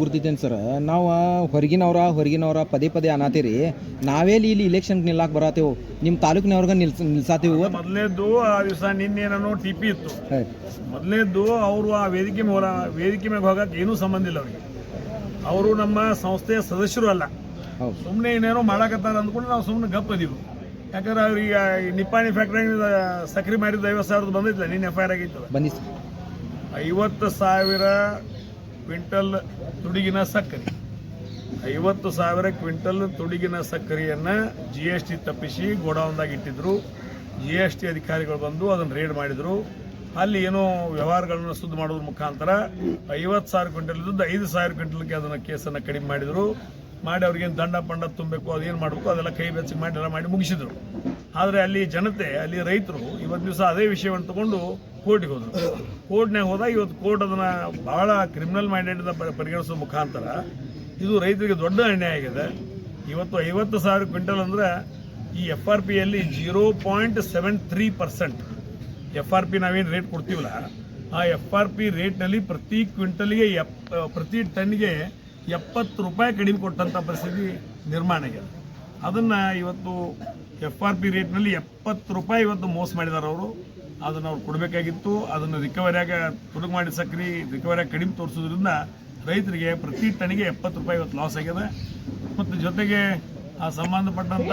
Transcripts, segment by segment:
ಗುರ್ತಿದ್ದೇನೆ sir. ನಾವು ಹೊರಗಿನವ್ರ ಹೊರಗಿನವ್ರ ಪದೇ ಪದೇ ಅನ್ನತ್ತೀರಿ ನಾವೇ ಇಲ್ಲಿ ಇಲೆಕ್ಷನ್ ನಿಲ್ಲಾಕ್ ಬರತ್ತೇವು ನಿಮ್ಮ ತಾಲೂಕಿನವ್ರಿಗೆ ನಿಲ್ಸ ನಿಲ್ಸಾತೀವಿ. ಮೊದಲನೇದ್ದು ಆ ದಿವಸ ನಿನ್ನೇನೋ ನಾನು ಟಿ ಪಿ ಇತ್ತು ಮೊದಲನೇದ್ದು ಅವರು ಆ ವೇದಿಕೆ ಮೇಲೆ ವೇದಿಕೆ ಮೇಲೆ ಹೋಗಕ್ಕೆ ಏನೂ ಸಂಬಂಧ ಇಲ್ಲ ಅವರಿಗೆ. ಅವರು ನಮ್ಮ ಸಂಸ್ಥೆಯ ಸದಸ್ಯರು ಅಲ್ಲ. ಸುಮ್ಮನೆ ಏನೇನೋ ಮಾಡಾಕತ್ತಾರ ಅಂದ್ಕೊಂಡು ನಾವು ಸುಮ್ಮನೆ ಗಪ್ಪ ಅದೀವಿ ಯಾಕಂದ್ರೆ ಅವ್ರಿಗೆ ನಿಪ್ಪಾಣಿ ಫ್ಯಾಕ್ಟ್ರಿ ಸಕ್ರಿ ಮಾರಿದ ಐವತ್ತು ಸಾವಿರದ ಬಂದಿಲ್ಲ ನಿನ್ನ ಎಫ್ ಐ ಆರ್ ಆಗಿತ್ತು. ಬನ್ನಿ ಸರ್. ಐವತ್ತು ಸಾವಿರ ಕ್ವಿಂಟಲ್ ತುಡಿಗಿನ ಸಕ್ಕರೆ. ಐವತ್ತು ಸಾವಿರ ಕ್ವಿಂಟಲ್ ತುಡಿಗಿನ ಸಕ್ಕರೆಯನ್ನು ಜಿ ಎಸ್ ಟಿ ತಪ್ಪಿಸಿ ಗೋಡೌನ್ದಾಗ ಇಟ್ಟಿದ್ರು. ಜಿ ಎಸ್ ಟಿ ಅಧಿಕಾರಿಗಳು ಬಂದು ಅದನ್ನು ರೇಡ್ ಮಾಡಿದರು. ಅಲ್ಲಿ ಏನೋ ವ್ಯವಹಾರಗಳನ್ನು ಸುದ್ದಿ ಮಾಡೋದ್ರ ಮುಖಾಂತರ ಐವತ್ತು ಸಾವಿರ ಕ್ವಿಂಟಲ್ ಇದ್ದದ್ದು ಐದು ಸಾವಿರ ಕ್ವಿಂಟಲ್ಗೆ ಅದನ್ನು ಕೇಸನ್ನು ಕಡಿಮೆ ಮಾಡಿದರು. ಮಾಡಿ ಅವ್ರಿಗೇನು ದಂಡ ಪಂಡ ತುಂಬಬೇಕು, ಅದೇನು ಮಾಡಬೇಕು, ಅದೆಲ್ಲ ಕೈ ಬೆಚ್ಚಗೆ ಮಾಡಿ ಎಲ್ಲ ಮಾಡಿ ಮುಗಿಸಿದ್ರು. ಆದರೆ ಅಲ್ಲಿ ಜನತೆ, ಅಲ್ಲಿ ರೈತರು ಇವತ್ತು ದಿವಸ ಅದೇ ವಿಷಯವನ್ನು ತಗೊಂಡು ಕೋರ್ಟಿಗೆ ಹೋದ್ರು. ಕೋರ್ಟ್ನಾಗ ಹೋದಾಗ ಇವತ್ತು ಕೋರ್ಟ್ ಅದನ್ನು ಬಹಳ ಕ್ರಿಮಿನಲ್ ಮೈಂಡೆಡ್ ಪರಿಗಣಿಸೋ ಮುಖಾಂತರ ಇದು ರೈತರಿಗೆ ದೊಡ್ಡ ಅನ್ಯಾಯ ಆಗಿದೆ. ಇವತ್ತು ಐವತ್ತು ಸಾವಿರ ಕ್ವಿಂಟಲ್ ಅಂದ್ರೆ ಈ ಎಫ್ ಆರ್ ಪಿಯಲ್ಲಿ zero point seven three percent F R P ನಾವೇನು ರೇಟ್ ಕೊಡ್ತೀವಲ್ಲ, ಆ ಎಫ್ ಆರ್ ಪಿ ರೇಟ್ನಲ್ಲಿ ಪ್ರತಿ ಕ್ವಿಂಟಲ್ಗೆ ಎಪ್ ಪ್ರತಿ ಟನ್ಗೆ ಎಪ್ಪತ್ತು ರೂಪಾಯಿ ಕಡಿಮೆ ಕೊಟ್ಟಂಥ ಪರಿಸ್ಥಿತಿ ನಿರ್ಮಾಣ ಆಗಿದೆ. ಅದನ್ನು ಇವತ್ತು ಎಫ್ ಆರ್ ಪಿ ರೇಟ್ನಲ್ಲಿ ಎಪ್ಪತ್ತು ರೂಪಾಯಿ ಇವತ್ತು ಮೋಸ ಮಾಡಿದ್ದಾರೆ ಅವರು ಅದನ್ನು ಅವ್ರು ಕೊಡಬೇಕಾಗಿತ್ತು ಅದನ್ನು ರಿಕವರಿಯಾಗ ತುಡುಗು ಮಾಡಿ ಸಕ್ರಿ ರಿಕವರಿಯಾಗಿ ಕಡಿಮೆ ತೋರಿಸೋದ್ರಿಂದ ರೈತರಿಗೆ ಪ್ರತಿ ಟನ್ಗೆ ಎಪ್ಪತ್ತು ರೂಪಾಯಿ ಇವತ್ತು ಲಾಸ್ ಆಗಿದೆ. ಮತ್ತು ಜೊತೆಗೆ ಆ ಸಂಬಂಧಪಟ್ಟಂಥ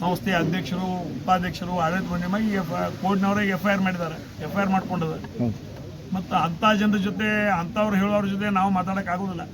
ಸಂಸ್ಥೆಯ ಅಧ್ಯಕ್ಷರು ಉಪಾಧ್ಯಕ್ಷರು ಆಡಳಿತ ಮಂಡಳಿ ಎಫ್ ಕೋರ್ಟ್ನವರೇ ಎಫ್ ಐ ಆರ್ ಮಾಡಿದ್ದಾರೆ. ಎಫ್ ಐ ಆರ್ ಮಾಡ್ಕೊಂಡದ. ಮತ್ತು ಅಂಥ ಜನರ ಜೊತೆ ಅಂಥವ್ರು ಹೇಳೋರ ಜೊತೆ ನಾವು ಮಾತಾಡೋಕ್ಕಾಗೋದಿಲ್ಲ